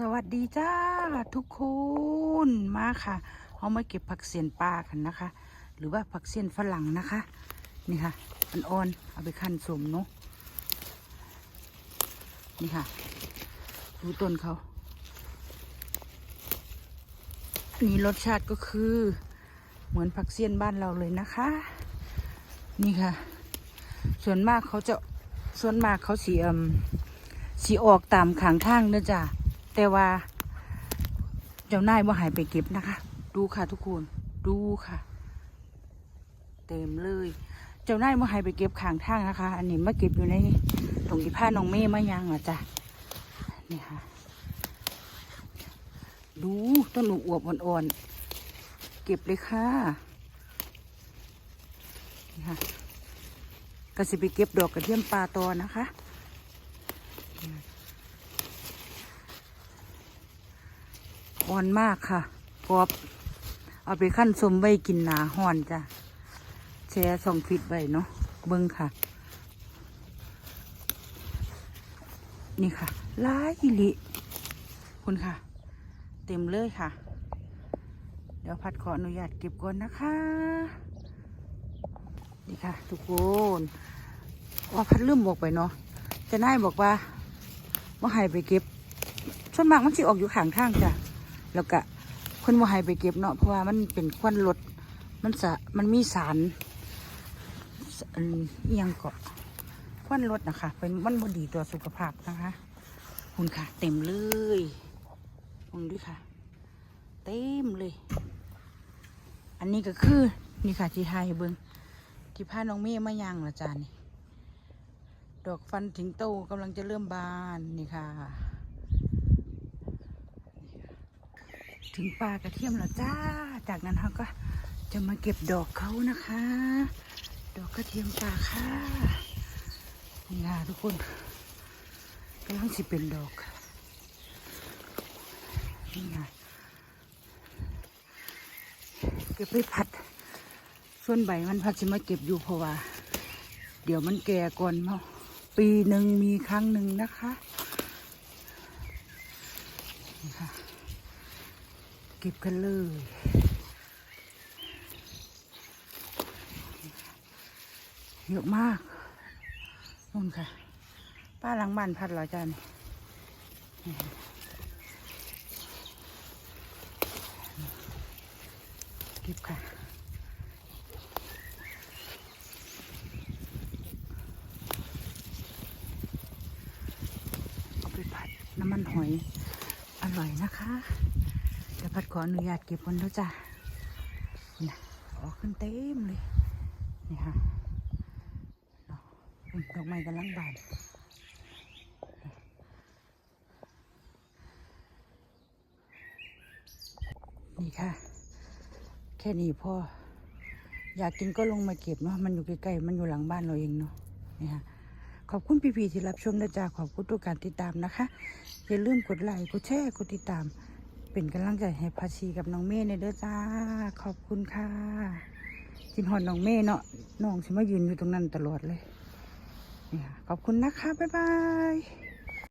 สวัสดีจ้าทุกคนมาค่ะเอามาเก็บผักเสียนปลากันนะคะ หรือว่าผักเสียนฝรั่งนะคะ นี่ค่ะอันอ่อนเอาไปคั่นสมเนาะนี่ค่ะดูต้นเขานนี้รสชาติก็คือเหมือนผักเสียนบ้านเราเลยนะคะ นี่ค่ะ ส่วนมากเขาจะส่วนมากเขาสีเอ่มสีออกตามขางทางเนอะจ้ะ แต่ว่าเจ้านายว่าหายไปเก็บนะคะ ดูค่ะทุกคน ดูค่ะ เต็มเลย เจ้านายว่าหายไปเก็บขางทางนะคะ อันนี้มาเก็บอยู่ในตรงที่ผ้าน้องเม่มายังอะจ้ะนี่ค่ะ ดูต้นหนูอวบอ่อนๆเก็บเลยค่ะนี่ค่ะก็สิไปเก็บดอกกระเทียมปลาตอนะคะ อ่อนมากค่ะกรอบ เอาไปขั้นสมใบกินหนาห่อนจ้ะแช่สองฟิตใบเนาะเบิ้งค่ะ นี่ค่ะลายอิลิคุณค่ะ เต็มเลยค่ะ เดี๋ยวพัดขออนุญาตเก็บก่อนนะคะ นี่ค่ะ ทุกคนว่าพัดลืมบอกไปเนาะจะนายบอกว่าว่าให้ไปเก็บส่วนมากมันสิออกอยู่ข้างทางจ้ะ แล้วก็เพิ่นว่าให้ไปเก็บเนาะเพราะว่ามันเป็นควันรถมันสะมันมีสารสอันอิหยังเกาะควันรถนะคะ เป็นมันบดีต่อสุขภาพนะคะ คุณค่ะ เต็มเลยมองด้วยค่ะ เต็มเลย อันนี้ก็คือนี่ค่ะที่ไทยเบิงที่พาน้องเมย์มายังละจานี่ดอกฟันถิงโตกำลังจะเริ่มบานนี่ค่ะ ถึงปลากระเทียมแล้วจ้า จากนั้นเขาก็จะมาเก็บดอกเขานะคะ ดอกกระเทียมปลาค่ะนี่ค่ะทุกคนกำลังสิเป็นดอกนี่ค่ะเก็บไปผัด ส่วนใบมันพัดสิมาเก็บอยู่เพราะว่า เดี๋ยวมันแก่ก่อนเนาะปีหนึ่งมีครั้งหนึ่งนะคะนี่ค่ะ ก็บกันเลย เยอะมากนู่นค่ะ ป้าหลังบ้านพัดเหรอจ้านเก็บค่ะเอาไปผัดน้ำมันหอยอร่อยนะคะ เดี๋ยวผัดขออนุญาตเก็บคนแล้วจ้ะนี่นะออกขึ้นเต็มเลย นี่ค่ะนาะเป็นดอกไม้กำลังบานนี่ค่ะ แค่นี้พ่อ อยากกินก็ลงมาเก็บเนาะ มันอยู่ใกล้ๆ มันอยู่หลังบ้านเราเองเนาะ นี่ค่ะ ขอบคุณพี่ๆที่รับชมนะจ๊ะขอบคุณทุกการติดตามนะคะ อย่าลืมกดไลค์ กดแชร์ กดติดตาม เป็นกำลังใจให้พาชีกับน้องเมย์ในเด้อจ้า ขอบคุณค่ะจินหอนน้องเมย์เนาะน้องสิมายืนอยู่ตรงนั้นตลอดเลยนี่ค่ะขอบคุณนะคะ บ๊ายบาย